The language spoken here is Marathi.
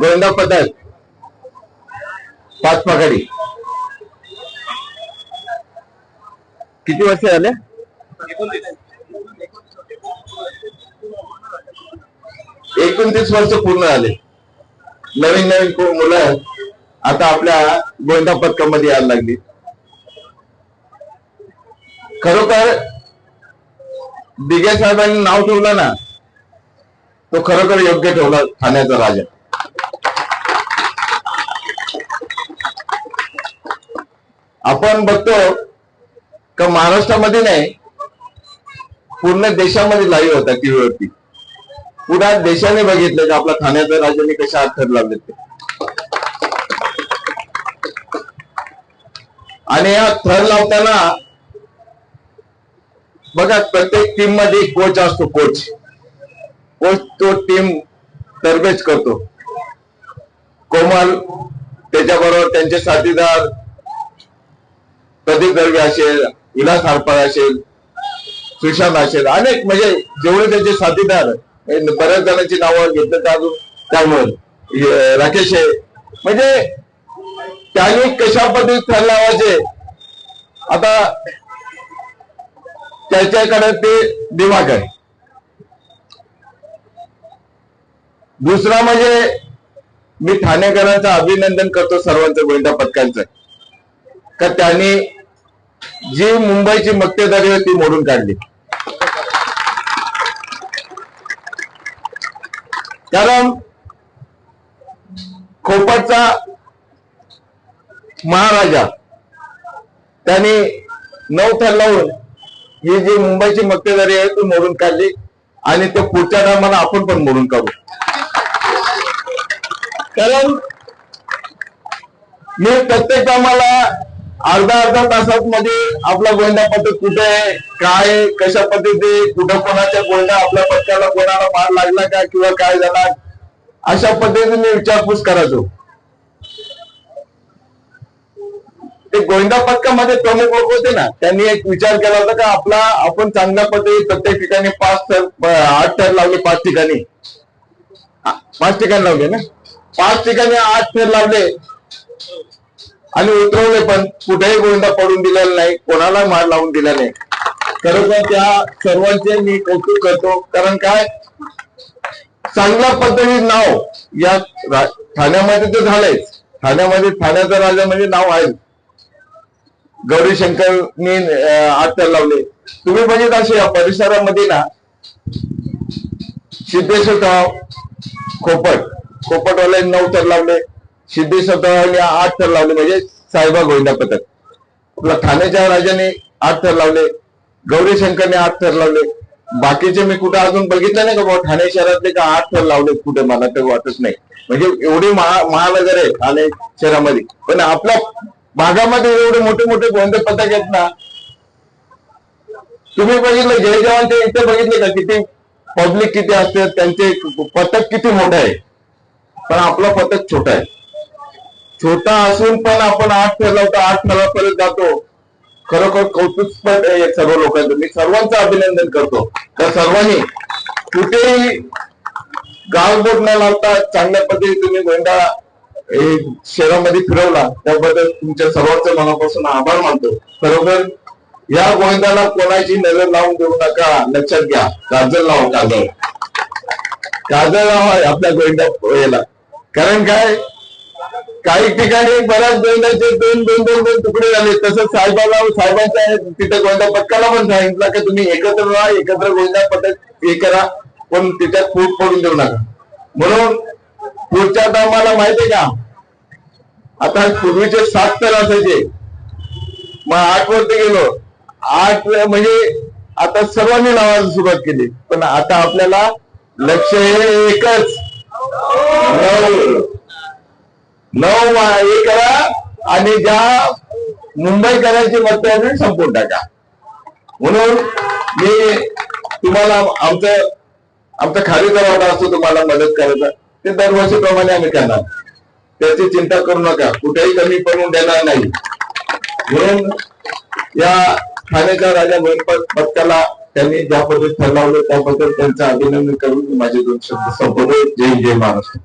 गोविंदा पथक पाच पकडी किती वर्ष झाले? एकोणतीस वर्ष पूर्ण झाले. नवीन नवीन मुलं आता आपल्या गोविंदा पथकामध्ये यायला लागली. खरोखर दिघे साहेबांनी नाव ठेवलं ना तो खरोखर योग्य ठेवला ठाण्याचा राजा. आपण बघतो का महाराष्ट्रामध्ये नाही पूर्ण देशामध्ये लाईव्ह होता टीव्हीवरती पुन्हा देशाने बघितलं की आपला ठाण्याचा राजाने कशा हात थर लावले ते. आणि हा थर लावताना बघा प्रत्येक टीममध्ये कोच असतो कोच कोच तो टीम तरबेज करतो. कोमल त्याच्याबरोबर त्यांचे साथीदार प्रदीप दर्वे असेल विलास हारपाळ असेल सुशांत असेल अनेक म्हणजे जेवढे त्यांचे साथीदार बऱ्याच जणांची नावं घेतलं तर अजून. त्यामुळे राकेश आहे म्हणजे त्यांनी कशा पद्धतीत थर लावायचे? आता त्याच्याकडे ते दिमाग आहे. दुसरा म्हणजे मी ठाणेकरांचं अभिनंदन करतो सर्वांचं गोविंदा पथकांचं तर त्यांनी जी मुंबईची मक्तेदारी होती ती मोडून काढली. कारण खोपटचा महाराजा त्यांनी नऊ थर लावून ही जी मुंबईची मक्तेदारी आहे ती मोडून काढली आणि ते पुढच्या टायमाला आपण पण मोडून काढू. कारण मी प्रत्येक कामाला अर्धा अर्धा तासात मध्ये आपला गोंडा पथक कुठे आहे? काय कशा पद्धती कुठं कोणाच्या गोंडा? आपल्या पथकाला कोणाला मार लागला का? किंवा काय झाला? अशा पद्धतीने मी विचारपूस करायचो. ते गोविंदा पथकामध्ये प्रमुख लोक होते ना त्यांनी एक विचार केला होता का आपला आपण चांगल्या पद्धती प्रत्येक ठिकाणी पाच थर आठ थर लावले पाच ठिकाणी. पाच ठिकाणी लावले ना? पाच ठिकाणी आठ थर लावले. आणि उतरवले पण. कुठेही गोंडा पडून दिलेला नाही. कोणाला मार लावून दिला नाही. खरोखर त्या सर्वांचे मी कौतुक करतो. कारण काय? चांगल्या पद्धतीत नाव या ठाण्यामध्ये तर झालंयच ठाण्यामध्ये ठाण्याचा राजा म्हणजे नाव आहे. गौरी शंकरनी तर लावले. तुम्ही बघित असे या परिसरामध्ये ना? सिद्धेश्वर तलाव खोपट. खोपटवाले नऊ तर लावले. सिद्धी तलावाने आठ थर लावले म्हणजे साहेबा गोविंदा पथक. आपला ठाण्याच्या राजाने आठ थर लावले गौरी शंकरने आठ थर लावले. बाकीचे मी कुठे अजून बघितलं नाही का बाबा ठाणे शहरातले का आठ थर लावले कुठे? मला तर वाटत नाही. म्हणजे एवढी महा महानगर आहे ठाणे शहरामध्ये. पण आपल्या भागामध्ये एवढे मोठे मोठे गोविंद पथक आहेत ना. तुम्ही बघितलं जय जवानचे इथे बघितले का? किती पब्लिक किती असते त्यांचे पथक किती मोठं आहे. पण आपलं पथक छोटा आहे. छोटा असून पण आपण आठ फेर लावतो आठ पर्यंत जातो. खरोखर कौतुकपद आहे सर्व लोकांचं. मी सर्वांचं अभिनंदन करतो. तर सर्वांनी कुठेही गावबोट न लावता चांगल्या पद्धतीने तुम्ही गोंडा शहरामध्ये फिरवला त्याबद्दल तुमच्या सर्वांचं मनापासून आभार मानतो. खरोखर या गोविंदाला कोणाची नजर लावून देऊ नका लक्षात घ्या. काजल लावा काजल. काजल लावा आपल्या गोविंदा याला कारण काय? काही ठिकाणी बऱ्याच गोविंदाचे दोन दोन दोन दोन तुकडे झाले. तसंच साहेबाला साहेबांच्या तिथे गोविंदा पथकाला पण सांगितलं की तुम्ही एकत्र राहा एकत्र गोविंदा पथक हे करा पण त्याच्यात फूट पडून देऊ नका. म्हणून पुढच्या टायमाला माहितीये का? आता पूर्वीचे सात तर असायचे. मग आठ वरती गेलो. आठ म्हणजे आता सर्वांनी लावायला सुरुवात केली. पण आता आपल्याला लक्ष हे एकच. नऊ मा- हे करा आणि ज्या मुंबईकरांची मतदान संपून टाका. म्हणून मी तुम्हाला आमचं आमचा खाली वाटा असतो तुम्हाला मदत करायचा. ते दरवर्षीप्रमाणे आम्ही करणार. त्याची चिंता करू नका. कुठेही कमी पडून देणार नाही. म्हणून या ठाण्याच्या राजा गणपत पथकाला त्यांनी ज्या पद्धतीत ठरवलं त्याबद्दल त्यांचं अभिनंदन करून माझे दोन शब्द संपवले जय जय महाराष्ट्र.